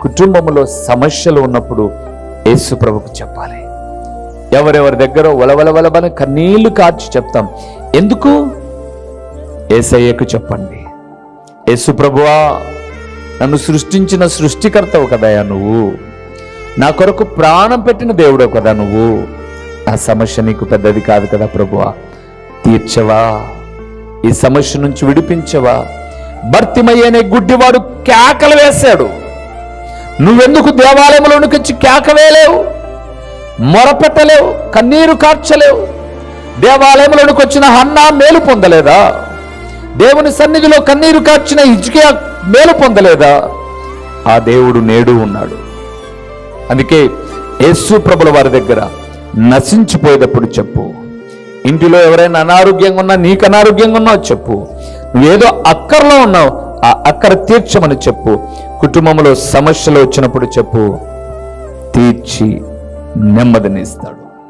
కుటుంబంలో సమస్యలు ఉన్నప్పుడు యేసు ప్రభుకు చెప్పాలి. ఎవరెవరి దగ్గర వలవల కన్నీళ్ళు కార్చి చెప్తాం. ఎందుకు? ఏసయ్యకు చెప్పండి. యేసు ప్రభువా నన్ను సృష్టించిన సృష్టికర్తవు కదయా నువ్వు. నా కొరకు ప్రాణం పెట్టిన దేవుడవు కదా నువ్వు. నా సమస్య నీకు పెద్దది కాదు కదా ప్రభువా. తీర్చవా? ఈ సమస్య నుంచి విడిపించవా? భర్తిమయ్యనే గుడ్డివాడు కేకలు వేశాడు. నువ్వెందుకు దేవాలయంలోనికి వచ్చి కేక మొరపెట్టలేవు? కన్నీరు కార్చలేవు? దేవాలయంలోనికి వచ్చిన హన్నా మేలు పొందలేదా? దేవుని సన్నిధిలో కన్నీరు కార్చిన హిజ్కియా మేలు పొందలేదా? ఆ దేవుడు నేడు ఉన్నాడు. అందుకే యేసు ప్రభుల వారి దగ్గర నశించిపోయేటప్పుడు చెప్పు. ఇంటిలో ఎవరైనా అనారోగ్యంగా ఉన్నా నీకు అనారోగ్యంగా ఉన్నావు చెప్పు. నువ్వేదో అక్కర్లో ఉన్నావు ఆ అక్కర తీర్చమని చెప్పు. కుటుంబంలో సమస్యలు వచ్చినప్పుడు చెప్పు. తీర్చి నెమ్మదినిస్తాడు